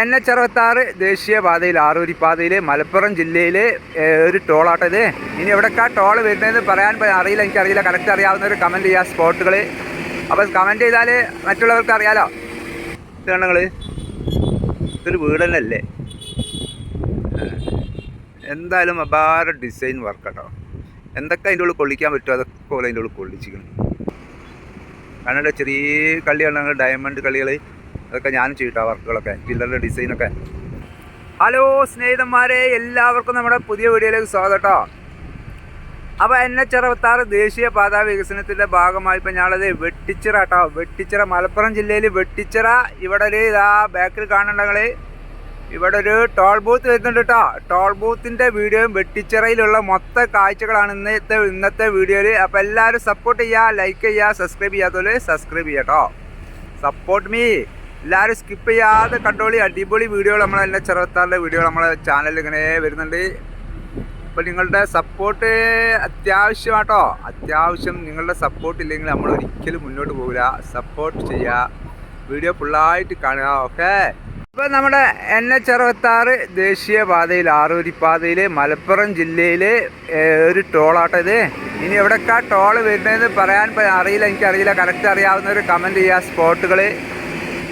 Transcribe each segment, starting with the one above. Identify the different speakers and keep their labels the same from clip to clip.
Speaker 1: N H അറുപത്താറ് ദേശീയപാതയിൽ പാതയിലെ മലപ്പുറം ജില്ലയിലെ ഒരു ടോളാട്ടോ ഇത്. ഇനി എവിടെക്കാ ടോൾ വരുന്നതെന്ന് പറയാൻ അറിയില്ല എനിക്കറിയില്ല. കറക്റ്റ് അറിയാവുന്നവർ കമന്റ് ചെയ്യുക സ്പോട്ടുകൾ അപ്പോൾ കമന്റ് ചെയ്താൽ മറ്റുള്ളവർക്ക് അറിയാലോ. ഇത് കണ്ടങ്ങൾ ഇതൊരു വീട് തന്നെ അല്ലേ എന്തായാലും അപാര ഡിസൈൻ വർക്ക് കേട്ടോ എന്തൊക്കെ അതിന്റെ ഉള്ളിൽ കൊള്ളിക്കാൻ പറ്റുമോ? അതൊക്കെ പോലെ അതിന്റെ ഉള്ളിൽ കൊള്ളിച്ചിരിക്കണം കാരണം ചെറിയ കള്ളികളാണ് ഡയമണ്ട് കളികൾ അതൊക്കെ ഞാനും ചെയ്യട്ടോ വർക്കുകളൊക്കെ പില്ലറിന്റെ ഡിസൈനൊക്കെ. ഹലോ സ്നേഹിതന്മാരെ എല്ലാവർക്കും നമ്മുടെ പുതിയ വീഡിയോയിലേക്ക് സ്വാഗതം. കേട്ടോ അപ്പോൾ എൻ എച്ച് അറുപത്താറ് ദേശീയപാത വികസനത്തിന്റെ ഭാഗമായി ഇപ്പം ഞാനത് വെട്ടിച്ചിറ കേട്ടോ വെട്ടിച്ചിറ മലപ്പുറം ജില്ലയിൽ വെട്ടിച്ചിറ ഇവിടെ ഒരു ഇതാ ബാക്കിൽ കാണുന്നുണ്ടെങ്കിൽ ഇവിടെ ഒരു ടോൾ ബൂത്ത് വരുന്നുണ്ട് കേട്ടോ ടോൾ ബൂത്തിന്റെ വീഡിയോയും വെട്ടിച്ചിറയിലുള്ള മൊത്ത കാഴ്ചകളാണ് ഇന്നത്തെ ഇന്നത്തെ വീഡിയോയിൽ അപ്പോൾ എല്ലാവരും സപ്പോർട്ട് ചെയ്യുക ലൈക്ക് ചെയ്യുക സബ്സ്ക്രൈബ് ചെയ്യാത്തവർ സബ്സ്ക്രൈബ് ചെയ്യാം കേട്ടോ സപ്പോർട്ട് മീ എല്ലാവരും സ്കിപ്പ് ചെയ്യാതെ കണ്ടോളി അടിപൊളി വീഡിയോകൾ നമ്മളെ എല്ലാ ചെറുത്താറിന്റെ വീഡിയോ നമ്മളെ ചാനലിൽ ഇങ്ങനെ വരുന്നുണ്ട്. അപ്പോൾ നിങ്ങളുടെ സപ്പോർട്ട് അത്യാവശ്യമാട്ടോ. അത്യാവശ്യം നിങ്ങളുടെ സപ്പോർട്ട് ഇല്ലെങ്കിൽ നമ്മൾ ഒരിക്കലും മുന്നോട്ട് പോകില്ല. സപ്പോർട്ട് ചെയ്യുക. വീഡിയോ ഫുള്ളായിട്ട് കാണുക ഓക്കെ ഇപ്പോൾ നമ്മുടെ എൻ എച്ച് അറുപത്താറ് ദേശീയപാതയിൽ ആറൂരി പാതയിൽ മലപ്പുറം ജില്ലയിൽ ഒരു ടോളാട്ടോ ഇത്. ഇനി എവിടെക്കാ ടോൾ വരുന്നതെന്ന് പറയാൻ അറിയില്ല. എനിക്കറിയില്ല. കറക്റ്റ് അറിയാവുന്നവർ കമന്റ് ചെയ്യുക. സ്പോട്ടുകൾ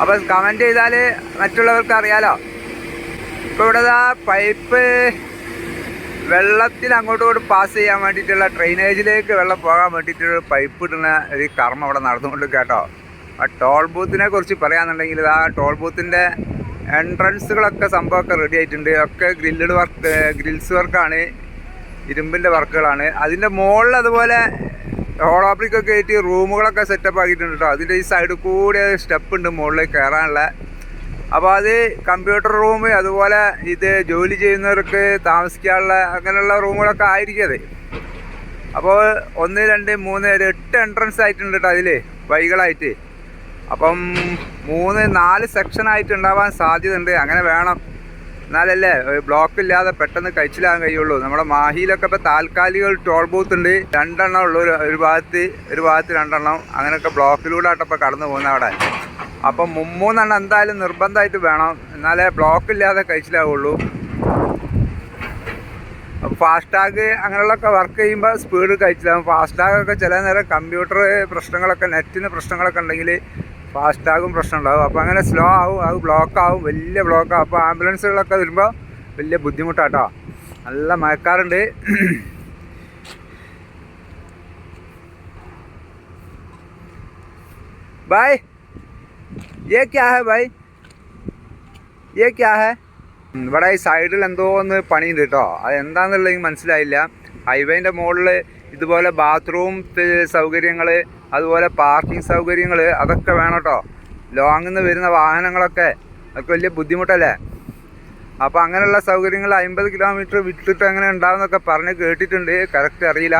Speaker 1: അപ്പോൾ കമന്റ് ചെയ്താൽ മറ്റുള്ളവർക്ക് അറിയാലോ. ഇപ്പോൾ ഇവിടെ പൈപ്പ് വെള്ളത്തിൽ അങ്ങോട്ടും ഇങ്ങോട്ടും പാസ് ചെയ്യാൻ വേണ്ടിയിട്ടുള്ള ഡ്രെയിനേജിലേക്ക് വെള്ളം പോകാൻ വേണ്ടിയിട്ടുള്ള പൈപ്പ് ഇടുന്ന ഒരു കർമ്മം അവിടെ നടന്നുകൊണ്ട് കേട്ടോ. ആ ടോൾ ബൂത്തിനെ കുറിച്ച് പറയാന്നുണ്ടെങ്കിൽ ആ ടോൾ ബൂത്തിന്റെ എൻട്രൻസുകളൊക്കെ സംഭവമൊക്കെ റെഡി ആയിട്ടുണ്ട്. ഒക്കെ ഗ്രില്ലഡ് വർക്ക് ഗ്രിൽസ് വർക്കാണ് ഇരുമ്പിന്റെ വർക്കുകളാണ് അതിന്റെ മുകളിൽ അതുപോലെ ഹോളോബ്രിക്കൊക്കെ ആയിട്ട് റൂമുകളൊക്കെ സെറ്റപ്പ് ആക്കിയിട്ടുണ്ട് കേട്ടോ അതിന്റെ ഈ സൈഡിൽ കൂടെ സ്റ്റെപ്പ് ഉണ്ട് മുകളിലേക്ക് കയറാനുള്ള. അപ്പോൾ അത് കമ്പ്യൂട്ടർ റൂം അതുപോലെ ഇത് ജോലി ചെയ്യുന്നവർക്ക് താമസിക്കാനുള്ള അങ്ങനെയുള്ള റൂമുകളൊക്കെ ആയിരിക്കും അത്. അപ്പോൾ ഒന്ന് രണ്ട് മൂന്ന് ഒരു എട്ട് എൻട്രൻസ് ആയിട്ടുണ്ട് കേട്ടോ അതിൽ വൈകളായിട്ട് അപ്പം മൂന്ന് നാല് സെക്ഷൻ ആയിട്ട് ഉണ്ടാവാൻ സാധ്യതയുണ്ട്. അങ്ങനെ വേണം. എന്നാലല്ലേ ബ്ലോക്ക് ഇല്ലാതെ പെട്ടെന്ന് കഴിച്ചിലാകാൻ കഴിയുള്ളൂ. നമ്മുടെ മാഹിയിലൊക്കെ ഇപ്പോൾ താൽക്കാലിക ഒരു ടോൾ ബൂത്ത് ഉണ്ട്. രണ്ടെണ്ണം ഉള്ളൂ. ഒരു- ഭാഗത്ത് ഒരു ഭാഗത്ത് രണ്ടെണ്ണം. അങ്ങനെയൊക്കെ ബ്ലോക്കിലൂടെ ആട്ടപ്പോൾ കടന്നു പോകുന്ന അവിടെ. അപ്പം മുമ്മൂന്നെണ്ണം എന്തായാലും നിർബന്ധമായിട്ട് വേണം. എന്നാലേ ബ്ലോക്ക് ഇല്ലാതെ കഴിച്ചിലാവുള്ളൂ. ഫാസ്ടാഗ് അങ്ങനെയുള്ളൊക്കെ വർക്ക് ചെയ്യുമ്പോൾ സ്പീഡ് കഴിച്ചിലാവും. ഫാസ്ടാഗൊക്കെ ചില നേരം കമ്പ്യൂട്ടർ പ്രശ്നങ്ങളൊക്കെ നെറ്റിന് പ്രശ്നങ്ങളൊക്കെ ഉണ്ടെങ്കിൽ ഫാസ്ടാഗും പ്രശ്നം ഉണ്ടാവും അപ്പോൾ അങ്ങനെ സ്ലോ ആവും അത് ബ്ലോക്ക് ആവും വലിയ ബ്ലോക്ക് ആവും അപ്പോൾ ആംബുലൻസുകളൊക്കെ വരുമ്പോൾ വലിയ ബുദ്ധിമുട്ടാട്ടോ നല്ല മഴക്കാറുണ്ട് ബായ് ये क्या है भाई ये क्या है ഉം, ഇവിടെ ഈ സൈഡിൽ എന്തോ ഒന്ന് പണിയുണ്ട് കേട്ടോ അത് എന്താണെന്നുള്ളത് എനിക്ക് മനസ്സിലായില്ല ഹൈവേൻ്റെ മുകളിൽ ഇതുപോലെ ബാത്റൂം സൗകര്യങ്ങൾ അതുപോലെ പാർക്കിംഗ് സൗകര്യങ്ങൾ അതൊക്കെ വേണം കേട്ടോ ലോങ്ങിൽ നിന്ന് വരുന്ന വാഹനങ്ങളൊക്കെ അതൊക്കെ വലിയ ബുദ്ധിമുട്ടല്ലേ? അപ്പോൾ അങ്ങനെയുള്ള സൗകര്യങ്ങൾ അമ്പത് കിലോമീറ്റർ വിട്ടിട്ട് അങ്ങനെ ഉണ്ടാവുമെന്നൊക്കെ പറഞ്ഞ് കേട്ടിട്ടുണ്ട്. കറക്റ്റ് അറിയില്ല.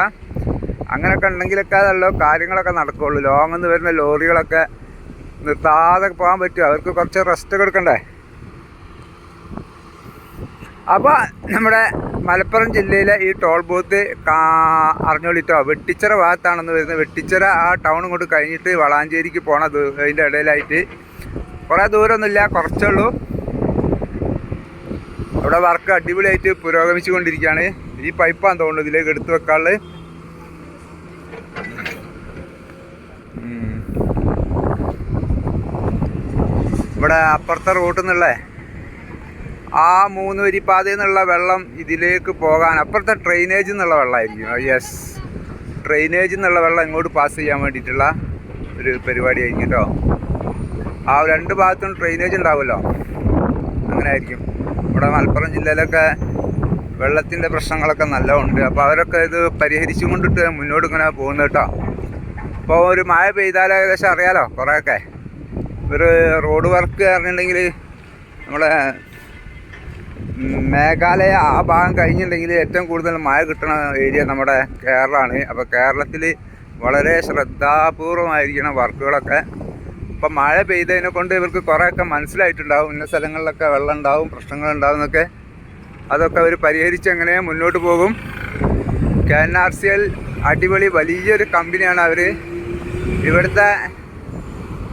Speaker 1: അങ്ങനെയൊക്കെ ഉണ്ടെങ്കിലൊക്കെ അതല്ലോ കാര്യങ്ങളൊക്കെ നടക്കുകയുള്ളൂ ലോങ്ങിൽ നിന്ന് വരുന്ന ലോറികളൊക്കെ നിർത്താതെ പോകാൻ പറ്റും. അവർക്ക് കുറച്ച് റെസ്റ്റ് കൊടുക്കണ്ടേ അപ്പോൾ നമ്മുടെ മലപ്പുറം ജില്ലയിലെ ഈ ടോൾ ബൂത്ത് അറിഞ്ഞോളിട്ടോ വെട്ടിച്ചിറ ഭാഗത്താണെന്ന് വരുന്നത്. വെട്ടിച്ചിറ ആ ടൗൺ കൊണ്ട് കഴിഞ്ഞിട്ട് വളാഞ്ചേരിക്ക് പോണ അതിന്റെ ഇടയിലായിട്ട്. കുറേ ദൂരമൊന്നുമില്ല കുറച്ചുള്ളൂ അവിടെ വർക്ക് അടിപൊളിയായിട്ട് പുരോഗമിച്ചു കൊണ്ടിരിക്കുകയാണ് ഈ പൈപ്പാന്ന് തോന്നുന്നു ഇതിലേക്ക് എടുത്തു വെക്കാനുള്ളത്. ഇവിടെ അപ്പുറത്തെ റൂട്ടിൽ നിന്നുള്ളേ ആ മൂന്ന് വരിപ്പാതയിൽ പാതയിൽ നിന്നുള്ള വെള്ളം ഇതിലേക്ക് പോകാൻ അപ്പുറത്തെ ഡ്രെയിനേജിൽ നിന്നുള്ള വെള്ളമായിരിക്കും. യെസ് ഡ്രെയിനേജിൽ നിന്നുള്ള വെള്ളം ഇങ്ങോട്ട് പാസ് ചെയ്യാൻ വേണ്ടിയിട്ടുള്ള ഒരു പരിപാടി ആയിരിക്കും കേട്ടോ. ആ രണ്ട് ഭാഗത്തും ഡ്രെയിനേജ് ഉണ്ടാവുമല്ലോ. അങ്ങനെ ആയിരിക്കും ഇവിടെ മലപ്പുറം ജില്ലയിലൊക്കെ വെള്ളത്തിന്റെ പ്രശ്നങ്ങളൊക്കെ നല്ല ഉണ്ട് അപ്പോൾ അവരൊക്കെ ഇത് പരിഹരിച്ചു കൊണ്ടിട്ട് മുന്നോട്ട് ഇങ്ങനെ പോകുന്നത് കേട്ടോ. അപ്പോൾ ഒരു മഴ പെയ്താൽ ഏകദേശം അറിയാലോ കുറേയൊക്കെ. ഒരു റോഡ് വർക്ക് പറഞ്ഞിട്ടുണ്ടെങ്കിൽ നമ്മളെ മേഘാലയ ആ ഭാഗം കഴിഞ്ഞിട്ടുണ്ടെങ്കിൽ ഏറ്റവും കൂടുതൽ മഴ കിട്ടുന്ന ഏരിയ നമ്മുടെ കേരളമാണ്. അപ്പോൾ കേരളത്തിൽ വളരെ ശ്രദ്ധാപൂർവമായിരിക്കണം വർക്കുകളൊക്കെ. ഇപ്പം മഴ പെയ്തതിനെ കൊണ്ട് ഇവർക്ക് കുറേയൊക്കെ മനസ്സിലായിട്ടുണ്ടാവും. ഇന്ന സ്ഥലങ്ങളിലൊക്കെ വെള്ളം ഉണ്ടാവും പ്രശ്നങ്ങളുണ്ടാവും എന്നൊക്കെ. അതൊക്കെ അവർ പരിഹരിച്ച് അങ്ങനെ മുന്നോട്ട് പോകും. K N R C L അടിപൊളി വലിയൊരു കമ്പനിയാണ് അവർ ഇവിടുത്തെ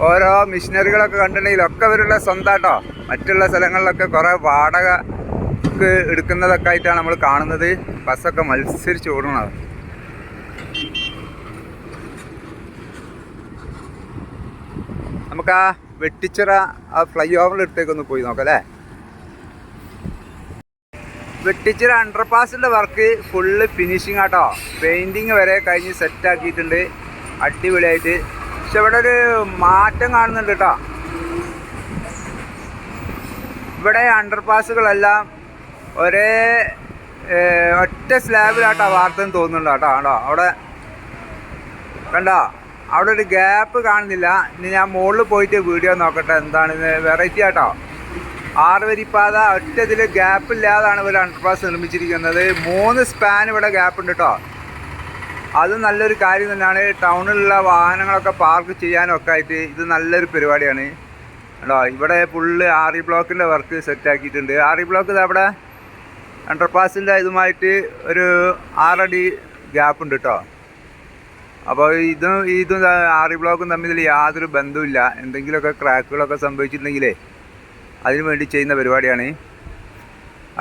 Speaker 1: ഓരോ മിഷനറികളൊക്കെ കണ്ടിട്ടുണ്ടെങ്കിൽ ഒക്കെ അവരുടെ സ്വന്തമായിട്ടോ മറ്റുള്ള സ്ഥലങ്ങളിലൊക്കെ കുറേ വാടകക്ക് എടുക്കുന്നതൊക്കെ ആയിട്ടാണ് നമ്മൾ കാണുന്നത്. ബസ്സൊക്കെ മത്സരിച്ച് ഓടണത് നമുക്ക് ആ വെട്ടിച്ചിറ ആ ഫ്ലൈ ഓവറിന്റെ അടുത്തേക്ക് ഒന്ന് പോയി നോക്കാം അല്ലേ വെട്ടിച്ചിറ അണ്ടർപാസിന്റെ വർക്ക് ഫുള്ള് ഫിനിഷിങ് ആട്ടോ. പെയിന്റിങ് വരെ കഴിഞ്ഞ് സെറ്റ് ആക്കിയിട്ടുണ്ട്. അടിപൊളിയായിട്ട്. പക്ഷെ ഇവിടെ ഒരു മാറ്റം കാണുന്നുണ്ട് കേട്ടോ. ഇവിടെ അണ്ടർപാസുകളെല്ലാം ഒരേ ഒറ്റ സ്ലാബിലാട്ടാ വാർത്തെന്ന് തോന്നുന്നുണ്ട് കേട്ടോ കണ്ടോ? അവിടെ കണ്ടോ? അവിടെ ഒരു ഗ്യാപ്പ് കാണുന്നില്ല. ഇനി ഞാൻ മുകളിൽ പോയിട്ട് വീഡിയോ നോക്കട്ടെ എന്താണ് വെറൈറ്റി ആട്ടോ. ആറ് വരിപ്പാത ഒറ്റ ഇതിൽ ഗ്യാപ്പ് ഇല്ലാതാണ് ഇവർ അണ്ടർപാസ് നിർമ്മിച്ചിരിക്കുന്നത്. മൂന്ന് സ്പാൻ ഇവിടെ ഗ്യാപ്പ് ഉണ്ട് കേട്ടോ. അത് നല്ലൊരു കാര്യം തന്നെയാണ്. ടൗണിലുള്ള വാഹനങ്ങളൊക്കെ പാർക്ക് ചെയ്യാനൊക്കെ ആയിട്ട് ഇത് നല്ലൊരു പരിപാടിയാണ്. കേട്ടോ ഇവിടെ ഫുള്ള് ആറി ബ്ലോക്കിന്റെ വർക്ക് സെറ്റ് ആക്കിയിട്ടുണ്ട്. ആറി ബ്ലോക്ക് ഇത് അവിടെ അണ്ടർപാസിന്റെ ഇതുമായിട്ട് ഒരു ആറടി ഗ്യാപ്പ് ഉണ്ട് കേട്ടോ അപ്പോൾ ഇതും ഇതും ആറി ബ്ലോക്കും തമ്മിൽ യാതൊരു ബന്ധവുമില്ല. എന്തെങ്കിലുമൊക്കെ ക്രാക്കുകളൊക്കെ സംഭവിച്ചിട്ടുണ്ടെങ്കിലേ അതിനു വേണ്ടി ചെയ്യുന്ന പരിപാടിയാണ്.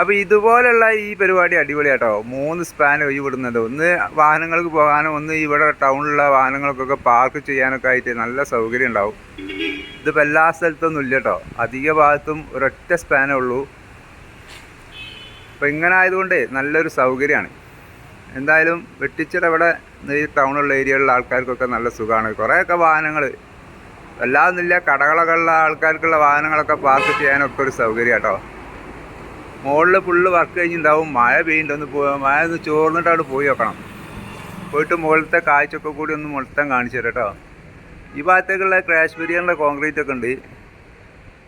Speaker 1: അപ്പോൾ ഇതുപോലെയുള്ള ഈ പരിപാടി അടിപൊളിയാട്ടോ. മൂന്ന് സ്പാൻ ഒഴിവിടുന്നത്. ഒന്ന് വാഹനങ്ങൾക്ക് പോകാനും ഒന്ന് ഇവിടെ ടൗണിലുള്ള വാഹനങ്ങൾക്കൊക്കെ പാർക്ക് ചെയ്യാനൊക്കെ ആയിട്ട് നല്ല സൗകര്യം ഉണ്ടാവും. ഇതിപ്പോൾ എല്ലാ സ്ഥലത്തൊന്നും ഇല്ല കേട്ടോ അധിക ഭാഗത്തും ഒരൊറ്റ സ്പാനേ ഉള്ളൂ. അപ്പോൾ ഇങ്ങനെ ആയതുകൊണ്ട് നല്ലൊരു സൗകര്യമാണ് എന്തായാലും വെട്ടിച്ചിട ഇവിടെ ഈ ടൗണുള്ള ഏരിയയിലുള്ള ആൾക്കാർക്കൊക്കെ നല്ല സുഖമാണ് കുറേയൊക്കെ വാഹനങ്ങൾ വല്ലാതൊന്നുമില്ല കടകളൊക്കെയുള്ള ആൾക്കാർക്കുള്ള വാഹനങ്ങളൊക്കെ പാർക്ക് ചെയ്യാനൊക്കെ ഒരു സൗകര്യം കേട്ടോ മുകളിൽ ഫുള്ള് വർക്ക് കഴിഞ്ഞിട്ടുണ്ടാവും മഴ പെയ്യുന്നുണ്ട് ഒന്ന് പോ മഴ ഒന്ന് ചോർന്നിട്ട് അവിടെ പോയി നോക്കണം. പോയിട്ട് മുകളിലത്തെ കാഴ്ചയൊക്കെ കൂടി ഒന്ന് മൊത്തം കാണിച്ചു തരാം കേട്ടോ ഈ ഭാഗത്തേക്കുള്ള ക്രാഷ് ബിരിയാണിയുടെ കോൺക്രീറ്റ് ഒക്കെ ഉണ്ട്.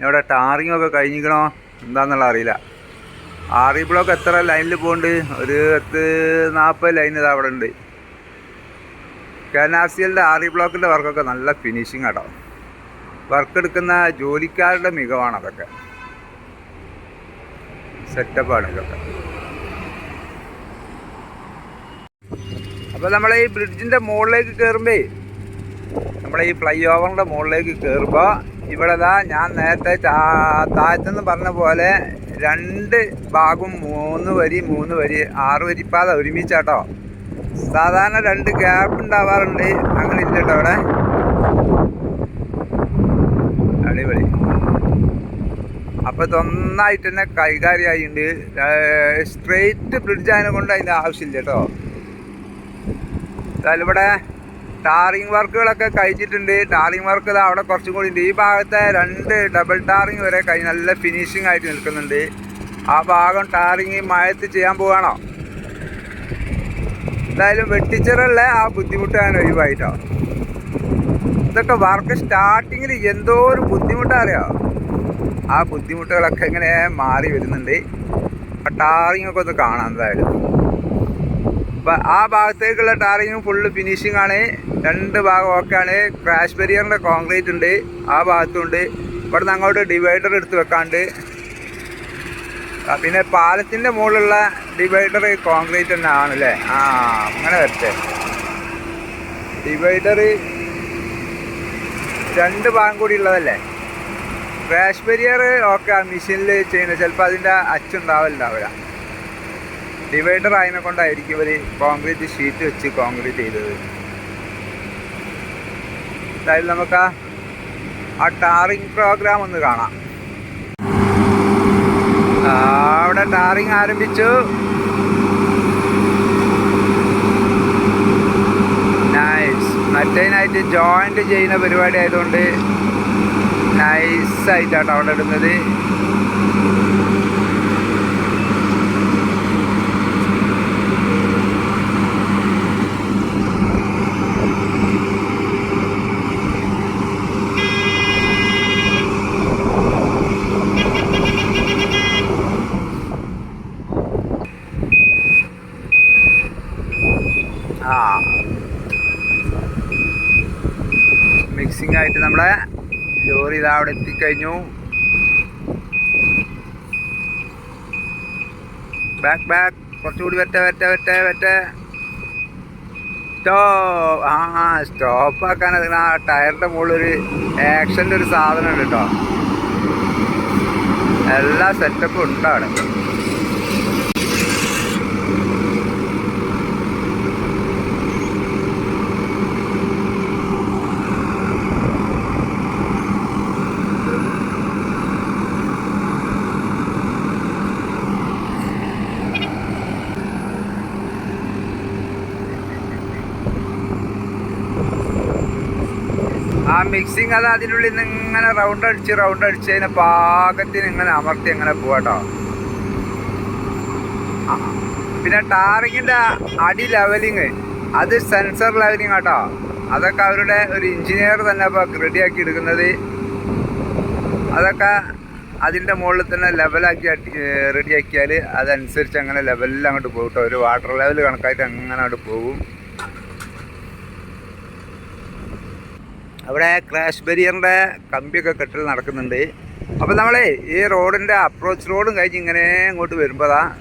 Speaker 1: ഇവിടെ ടാറിങ് ഒക്കെ കഴിഞ്ഞിക്കണോ എന്താണെന്നുള്ള അറിയില്ല. ആറി ബ്ലോക്ക് എത്ര ലൈനിൽ പോകുന്നുണ്ട് ഒരു പത്ത് നാൽപ്പത് ലൈൻ ഇത് അവിടെ ഉണ്ട് കനാസിയലിന്റെ ആറി ബ്ലോക്കിന്റെ വർക്കൊക്കെ നല്ല ഫിനിഷിങ് ആട്ടോ. വർക്ക് എടുക്കുന്ന ജോലിക്കാരുടെ മികവാണ് അതൊക്കെ. സെറ്റപ്പാണ് ഇതൊക്കെ. അപ്പോൾ നമ്മൾ ഈ ബ്രിഡ്ജിന്റെ മുകളിലേക്ക് കയറുമ്പേ നമ്മളെ ഈ ഫ്ലൈ ഓവറിന്റെ മുകളിലേക്ക് കയറുമ്പോൾ ഇവിടെ ഞാൻ നേരത്തെ താഴത്തെന്ന് പറഞ്ഞ പോലെ രണ്ട് ഭാഗവും മൂന്ന് വരി മൂന്ന് വരി ആറ് വരിപ്പാത ഒരുമിച്ചാട്ടോ. സാധാരണ രണ്ട് ഗ്യാപ്പ് ഉണ്ടാവാറുണ്ട്. അങ്ങനെ ഇല്ല കേട്ടോ അവിടെ. അടിപൊളി. അപ്പോൾ ഇതൊന്നായിട്ട് തന്നെ കൈകാര്യമായിട്ടുണ്ട് സ്ട്രെയിറ്റ് ബ്രിഡ്ജ് ആയതിനെ കൊണ്ട് അതിന്റെ ആവശ്യമില്ല കേട്ടോ ഇവിടെ ടാറിങ് വർക്കുകളൊക്കെ കഴിച്ചിട്ടുണ്ട് ടാറിങ് വർക്ക് അവിടെ കുറച്ചും കൂടി ഉണ്ട്. ഈ ഭാഗത്തെ രണ്ട് ഡബിൾ ടാറിങ് വരെ കഴിഞ്ഞ് നല്ല ഫിനിഷിംഗ് ആയിട്ട് നിൽക്കുന്നുണ്ട്. ആ ഭാഗം ടാറിങ് മഴത്ത് ചെയ്യാൻ പോവാണോ? എന്തായാലും വെട്ടിച്ചിറല്ല ആ ബുദ്ധിമുട്ട് ഞാൻ ഒഴിവായിട്ടോ. ഇതൊക്കെ വർക്ക് സ്റ്റാർട്ടിങ്ങിൽ എന്തോ ഒരു ബുദ്ധിമുട്ടാറിയോ ആ ബുദ്ധിമുട്ടുകളൊക്കെ ഇങ്ങനെ മാറി വരുന്നുണ്ട്. ടാറിങ് ഒക്കെ ഒന്ന് കാണാം എന്തായാലും. അപ്പൊ ആ ഭാഗത്തേക്കുള്ള ടാറിങ്ങും ഫുള്ള് ഫിനിഷിംഗ് ആണ്. രണ്ട് ഭാഗം ഒക്കെ ആണ്. ക്രാഷ് ബരിയറിന്റെ കോൺക്രീറ്റ് ഉണ്ട്. ആ ഭാഗത്തുണ്ട് ഇവിടുന്ന് അങ്ങോട്ട് ഡിവൈഡർ എടുത്ത് വെക്കാണ്ട്. പിന്നെ പാലത്തിന്റെ മുകളിലുള്ള ഡിവൈഡർ കോൺക്രീറ്റ് തന്നെ ആണല്ലേ ആ അങ്ങനെ വരട്ടെ. ഡിവൈഡർ രണ്ട് ഭാഗം കൂടി ഉള്ളതല്ലേ? ക്രാഷ് ബരിയർ ഒക്കെ ആ മെഷീനിൽ ചെയ്യുന്നത് ചിലപ്പോൾ അതിന്റെ അച്ചുണ്ടാവില്ല ഡിവൈഡർ ആയതിനെ കൊണ്ടായിരിക്കും ഇവർ കോൺക്രീറ്റ് ഷീറ്റ് വെച്ച് കോൺക്രീറ്റ് ചെയ്തത്. എന്തായാലും നമുക്ക് ആ- ടാറിങ് പ്രോഗ്രാം ഒന്ന് കാണാം. അവിടെ ടാറിങ് ആരംഭിച്ചു. നൈസ് മറ്റേതിനായിട്ട് ജോയിന്റ് ചെയ്യുന്ന പരിപാടി ആയതുകൊണ്ട് നൈസായിട്ടാണ് അവിടെ ഇടുന്നത് ആ മിക്സിംഗ് ആയിട്ട് നമ്മളെ ലോറി ഇതാ അവിടെ എത്തിക്കഴിഞ്ഞു. ബാക്ക് ബാക്ക് കുറച്ചുകൂടി വെറ്റ വെറ്റ വെറ്റ വെറ്റ സ്റ്റോപ്പ് ആ സ്റ്റോപ്പ് ആക്കാൻ ആ ടയറിന്റെ മുകളിലൊരു ആക്ഷന്റെ ഒരു സാധനം ഉണ്ട് കേട്ടോ. എല്ലാ സെറ്റപ്പും ഉണ്ട് ആ മിക്സിങ് അത് അതിനുള്ളിൽ നിന്ന് ഇങ്ങനെ റൗണ്ട് അടിച്ച് റൗണ്ട് അടിച്ച് അതിനെ പാകത്തിന് ഇങ്ങനെ അമർത്തി അങ്ങനെ പോവാട്ടോ പിന്നെ ടാറിങ്ങിന്റെ അടി ലെവലിങ് അത് സെൻസർ ലെവലിങ് കേട്ടോ അതൊക്കെ അവരുടെ ഒരു എഞ്ചിനീയർ തന്നെ ഇപ്പോൾ റെഡിയാക്കി എടുക്കുന്നത്. അതൊക്കെ അതിന്റെ മുകളിൽ തന്നെ ലെവലാക്കി റെഡിയാക്കിയാൽ അതനുസരിച്ച് അങ്ങനെ ലെവലിൽ അങ്ങോട്ട് പോകും കേട്ടോ ഒരു വാട്ടർ ലെവൽ കണക്കായിട്ട് അങ്ങനെ അങ്ങോട്ട് പോകും അവിടെ ക്രാഷ് ബരിയറിന്റെ കമ്പിയൊക്കെ കെട്ടൽ നടക്കുന്നുണ്ട്. അപ്പോൾ നമ്മളേ ഈ റോഡിന്റെ അപ്രോച്ച് റോഡും കഴിഞ്ഞ് ഇങ്ങനെ ഇങ്ങോട്ട് വരുമ്പോഴാണ്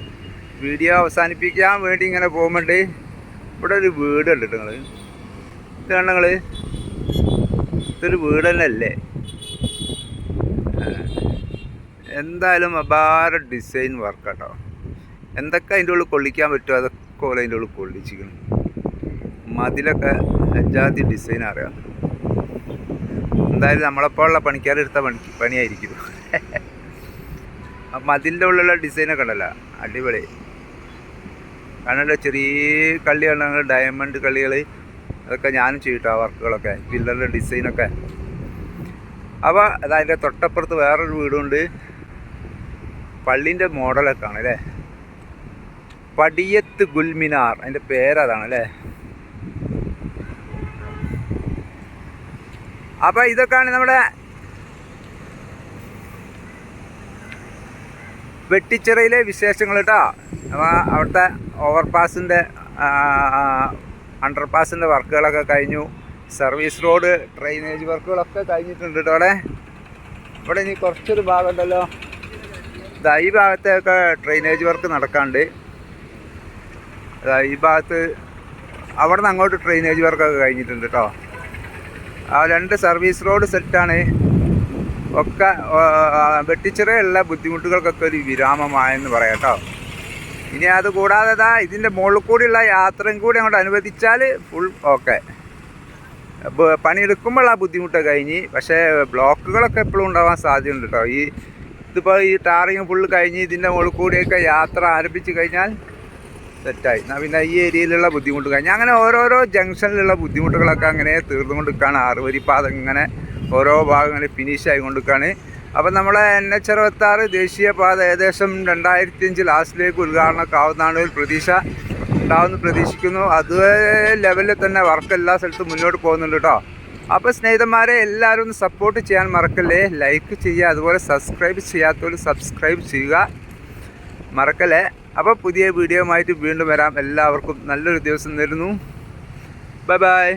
Speaker 1: വീഡിയോ അവസാനിപ്പിക്കാൻ വേണ്ടി ഇങ്ങനെ പോകുമ്പോണ്ട് ഇവിടെ ഒരു വീട് കണ്ടിട്ട് നിങ്ങൾ ഇത് കണ്ട നിങ്ങൾ ഇതൊരു വീട് തന്നെ അല്ലേ എന്തായാലും അപാര ഡിസൈൻ വർക്ക് കേട്ടോ എന്തൊക്കെ അതിന്റെ ഉള്ളിൽ കൊള്ളിക്കാൻ പറ്റുമോ? അതൊക്കെ പോലെ അതിന്റെ ഉള്ളിൽ കൊള്ളിച്ചിരിക്കണം മതിലൊക്കെ അജാതി ഡിസൈൻ അറിയാം. എന്തായാലും പണിക്കാർ പണിക്കാരെടുത്ത പണി പണിയായിരിക്കും. അതിന്റെ ഉള്ളിലുള്ള ഡിസൈനൊക്കെ ഉണ്ടല്ലോ അടിപൊളി. കാരണം ചെറിയ കളിയാണ് ഡയമണ്ട് കള്ളികൾ അതൊക്കെ ഞാനും ചെയ്തിട്ടോ ആ വർക്കുകളൊക്കെ പില്ലറിന്റെ ഡിസൈനൊക്കെ അപ്പോൾ അതതിന്റെ തൊട്ടപ്പുറത്ത് വേറൊരു വീടുണ്ട്. പള്ളീന്റെ മോഡലൊക്കെ ആണ് അല്ലേ പടിയത്ത് ഗുൽമിനാർ അതിന്റെ പേരതാണ് അല്ലേ? അപ്പൊ ഇതൊക്കെയാണ് നമ്മുടെ വെട്ടിച്ചിറയിലെ വിശേഷങ്ങൾ കേട്ടോ. അപ്പോൾ അവിടുത്തെ ഓവർപാസിന്റെ അണ്ടർപാസിന്റെ വർക്കുകളൊക്കെ കഴിഞ്ഞു. സർവീസ് റോഡ് ഡ്രെയിനേജ് വർക്കുകളൊക്കെ കഴിഞ്ഞിട്ടുണ്ട് കേട്ടോ അവിടെ. ഇവിടെ ഇനി കുറച്ചൊരു ഭാഗമുണ്ടല്ലോ ഉണ്ടല്ലോ. ഈ ഭാഗത്തൊക്കെ ഡ്രെയിനേജ് വർക്ക് നടക്കാണ്ട് ഈ ഭാഗത്ത് അവിടെ നിന്ന് അങ്ങോട്ട് ഡ്രെയിനേജ് വർക്കൊക്കെ കഴിഞ്ഞിട്ടുണ്ട് കേട്ടോ. ആ രണ്ട് സർവീസ് റോഡ് സെറ്റാണ് ഒക്കെ വെട്ടിച്ചിറയുള്ള ബുദ്ധിമുട്ടുകൾക്കൊക്കെ ഒരു വിരാമമായെന്ന് പറയാം കേട്ടോ ഇനി അത് കൂടാതെ ദാ ഇതിന്റെ മുകളിൽ കൂടിയുള്ള യാത്രയും കൂടി അങ്ങോട്ട് അനുവദിച്ചാൽ ഫുൾ ഓക്കെ പണിയെടുക്കുമ്പോൾ ആ ബുദ്ധിമുട്ട് കഴിഞ്ഞ് പക്ഷേ ബ്ലോക്കുകളൊക്കെ എപ്പോഴും ഉണ്ടാവാൻ സാധ്യതയുണ്ട് കേട്ടോ ഈ ഇതിപ്പോൾ ഈ ടാറിങ് ഫുള്ള് കഴിഞ്ഞ് ഇതിന്റെ മുകളിൽ കൂടിയൊക്കെ യാത്ര ആരംഭിച്ചു കഴിഞ്ഞാൽ സെറ്റായി എന്നാൽ പിന്നെ ഈ ഏരിയയിലുള്ള ബുദ്ധിമുട്ടുകൾ. ഞാൻ അങ്ങനെ ഓരോരോ ജംഗ്ഷനിലുള്ള ബുദ്ധിമുട്ടുകളൊക്കെ അങ്ങനെ തീർന്നുകൊണ്ടിരിക്കുകയാണ്. ആറുവരിപ്പാത ഇങ്ങനെ ഓരോ ഭാഗങ്ങളിൽ ഫിനിഷ് ആയിക്കൊണ്ടിരിക്കുകയാണ്. അപ്പം നമ്മളെ എൻ എച്ച് അറുപത്താറ് ദേശീയപാത ഏകദേശം രണ്ടായിരത്തി അഞ്ച് ലാസ്റ്റിലേക്ക് ഉദ്ഘാടനമൊക്കെ ആവുന്നതാണ് ഒരു പ്രതീക്ഷ ഉണ്ടാവുമെന്ന് പ്രതീക്ഷിക്കുന്നു. അതേ ലെവലിൽ തന്നെ വർക്ക് എല്ലാ സ്ഥലത്തും മുന്നോട്ട് പോകുന്നുണ്ട് കേട്ടോ. അപ്പോൾ സ്നേഹിതന്മാരെ എല്ലാവരും ഒന്ന് സപ്പോർട്ട് ചെയ്യാൻ മറക്കല്ലേ? ലൈക്ക് ചെയ്യുക അതുപോലെ സബ്സ്ക്രൈബ് ചെയ്യാത്തവർ സബ്സ്ക്രൈബ് ചെയ്യുക. മറക്കല്ലേ? അപ്പോൾ പുതിയ വീഡിയോ ആയിട്ട് വീണ്ടും വരാം. എല്ലാവർക്കും നല്ലൊരു ദിവസം തരുന്നു ബൈ ബൈ